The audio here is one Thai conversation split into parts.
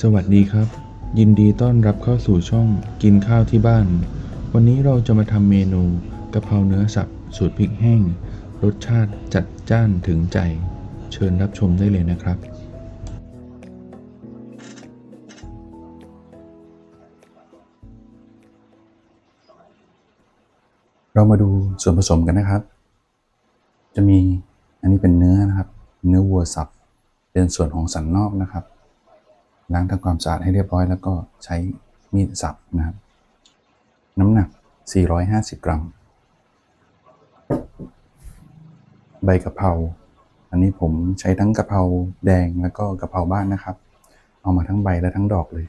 สวัสดีครับ ยินดีต้อนรับเข้าสู่ช่องกินข้าวที่บ้าน วันนี้เราจะมาทำเมนูกะเพราเนื้อสับสูตรพริกแห้ง รสชาติจัดจ้านถึงใจ เชิญรับชมได้เลยนะครับ เรามาดูส่วนผสมกันนะครับ จะมีอันนี้เป็นเนื้อนะครับ เนื้อวัวสับเป็นส่วนของสันนอกนะครับ ล้างทำความสะอาดให้เรียบร้อยแล้วก็ใช้มีดสับนะครับ น้ำหนัก 450 กรัม ใบกะเพราอันนี้ผมใช้ทั้งกะเพราแดงแล้วก็กะเพราบ้านนะครับ เอามาทั้งใบและทั้งดอกเลย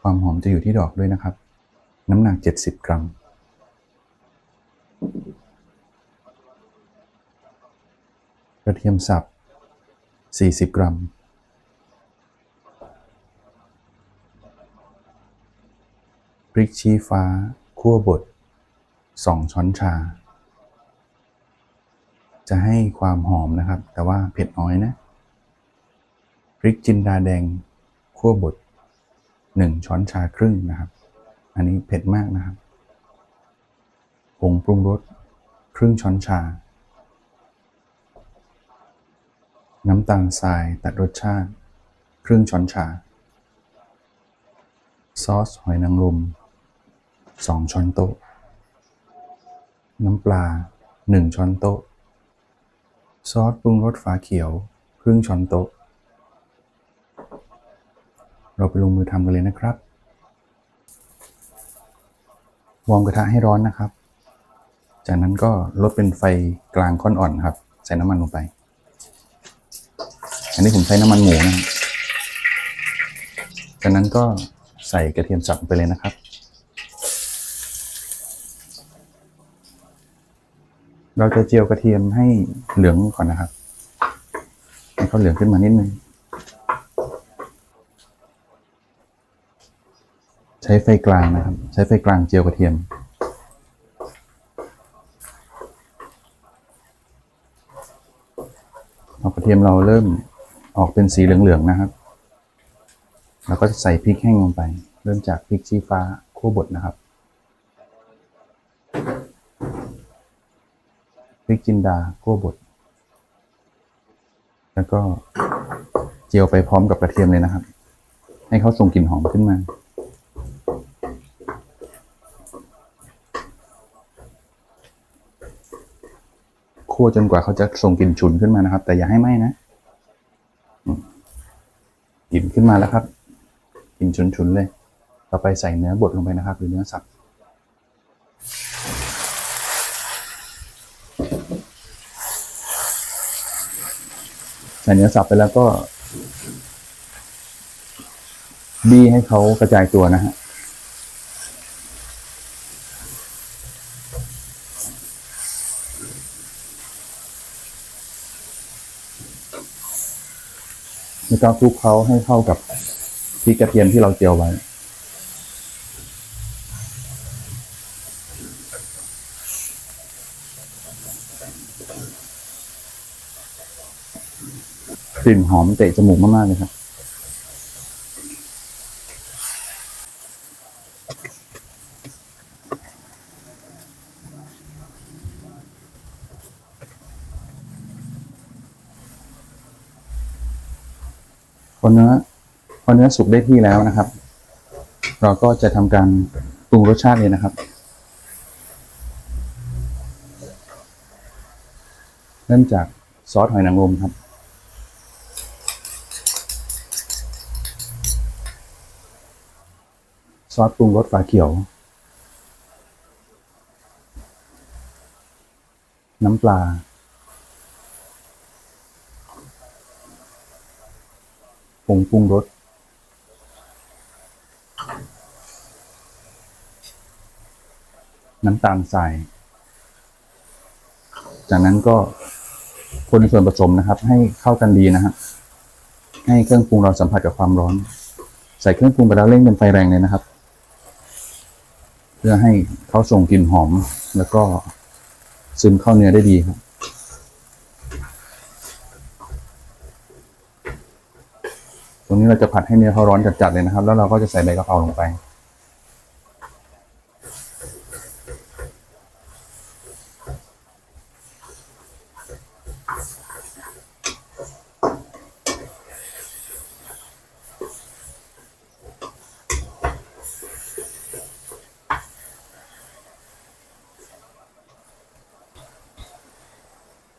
ความหอมจะอยู่ที่ดอกด้วยนะครับ น้ำหนัก 70 กรัม กระเทียมสับ 40 กรัม ริกชี้ฟ้า คั่วบด2ช้อนชา จะให้ความหอมนะครับ แต่ว่าเผ็ดน้อยนะ พริกจินดาแดง คั่วบด1ช้อนชาครึ่งนะครับ อันนี้เผ็ดมากนะครับ ผงปรุงรสครึ่งช้อนชา น้ำตาลทรายตัดรสชาติ ครึ่งช้อนชา ซอสหอยนางรม 2 ช้อนโต๊ะ น้ำปลา 1 ช้อนโต๊ะ ซอสปรุงรสฝาเขียว ครึ่งช้อนโต๊ะ เราไปลงมือทำกันเลยนะครับ วอร์มกระทะให้ร้อนนะครับ จากนั้นก็ลดเป็นไฟกลางค่อนอ่อนครับ ใส่น้ำมันลงไป อันนี้ผมใช้น้ำมันหมูนะจากนั้นก็ใส่กระเทียมสับไปเลยนะครับ เราจะเจียวกระเทียมให้เหลืองก่อนนะครับ ให้เขาเหลืองขึ้นมานิดนึง ใช้ไฟกลางนะครับ ใช้ไฟกลางเจียวกระเทียมพอกระเทียมเราเริ่มออกเป็นสีเหลืองๆนะครับเราก็จะใส่พริกแห้งลงไป เริ่มจากพริกชี้ฟ้าคั่วบดนะครับ พริกจินดาคั่วบด แล้วก็เจียวไปพร้อมกับกระเทียมเลยนะครับ ให้เขาส่งกลิ่นหอมขึ้นมา คั่วจนกว่าเขาจะส่งกลิ่นฉุนขึ้นมานะครับ แต่อย่าให้ไหม้นะกลิ่นขึ้นมาแล้วครับกลิ่นฉุนๆเลย ต่อไปใส่เนื้อบดลงไปนะครับ หรือเนื้อสับ ใส่เนื้อสับไปแล้วก็บี้ให้เขากระจายตัวนะฮะแล้วก็คลุกเขาให้เข้ากับพริกกระเทียมที่เราเจียวไว้ กลิ่นหอมเตะจมูกมากๆเลยครับ พอเนื้อพอเนื้อสุกได้ที่แล้วนะครับ เราก็จะทำการปรุงรสชาติเลยนะครับเริ่มจากซอสหอยนางรมครับ ซอสปรุงรสฝาเขียว น้ำปลา ผงปรุงรส น้ำตาลทราย จากนั้นก็คนส่วนผสมนะครับ ให้เข้ากันดีนะฮะให้เครื่องปรุงเราสัมผัสกับความร้อน ใส่เครื่องปรุงไปแล้วเร่งเป็นไฟแรงเลยนะครับ พื่อให้เขาส่งกลิ่นหอม แล้วก็ซึมเข้าเนื้อได้ดีครับตรงนี้เราจะผัดให้เนื้อเขาร้อนจัดๆเลยนะครับ แล้วเราก็จะใส่ใบกะเพราลงไป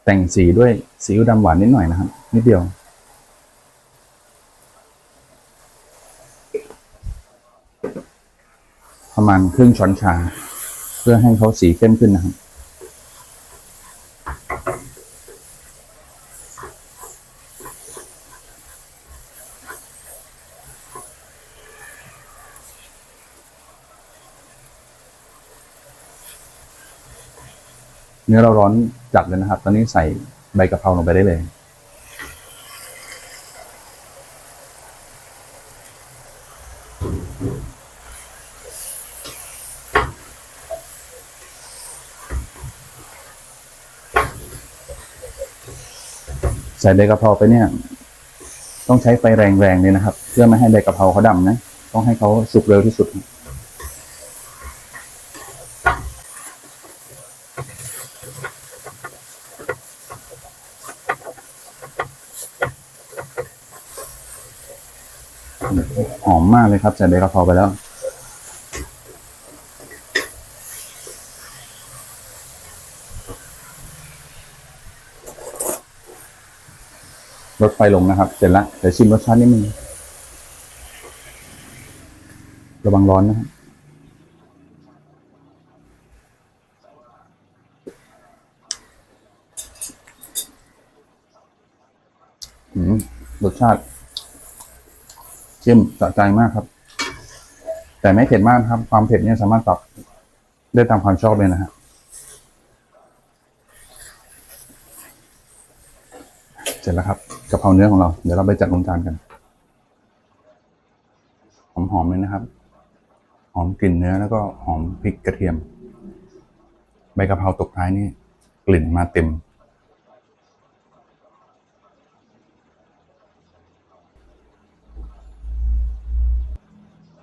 แต่งสีด้วยซีอิ๊วดำหวานนิดหน่อยนะครับ นิดเดียว ประมาณครึ่งช้อนชา เพื่อให้เขาสีเข้มขึ้นนะครับ เนื้อเราร้อนจัดเลยนะครับ ตอนนี้ใส่ใบกะเพราลงไปได้เลย ใส่ใบกะเพราไปเนี่ย ต้องใช้ไฟแรงๆเลยนะครับ เพื่อไม่ให้ใบกะเพราเขาดำนะ ต้องให้เขาสุกเร็วที่สุด ห อมมากเลยครับใส่ใบกะเพราไปแล้วลดไฟลงนะครับ เสร็จแล้วเดี๋ยวชิมรสชาตินิดนึงระวังร้อนนะครับรสชาติ เข้มสะใจมากครับ แต่ไม่เผ็ดมากครับ ความเผ็ดเนี่ยสามารถปรับได้ตามความชอบเลยนะฮะเสร็จแล้วครับกะเพราเนื้อของเรา เดี๋ยวเราไปจัดลงจานกันหอมๆเลยนะครับ หอมกลิ่นเนื้อแล้วก็หอมพริกกระเทียม ใบกะเพราตกท้ายนี่กลิ่นมาเต็ม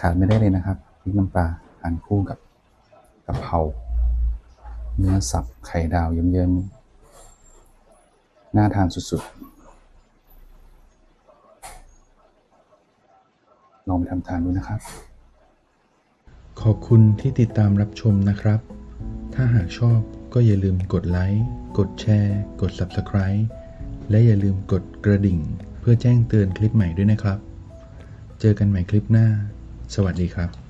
ขาดไม่ได้เลยนะครับพริกน้ำปลาทานคู่กับกะเพราเนื้อสับไข่ดาวเยิ้มๆน่าทานสุดๆ ลองไปทำทานดูนะครับ ขอบคุณที่ติดตามรับชมนะครับ ถ้าหากชอบก็อย่าลืมกดไลค์ กดแชร์ กด Subscribe และอย่าลืมกดกระดิ่ง เพื่อแจ้งเตือนคลิปใหม่ด้วยนะครับ เจอกันใหม่คลิปหน้า สวัสดีครับ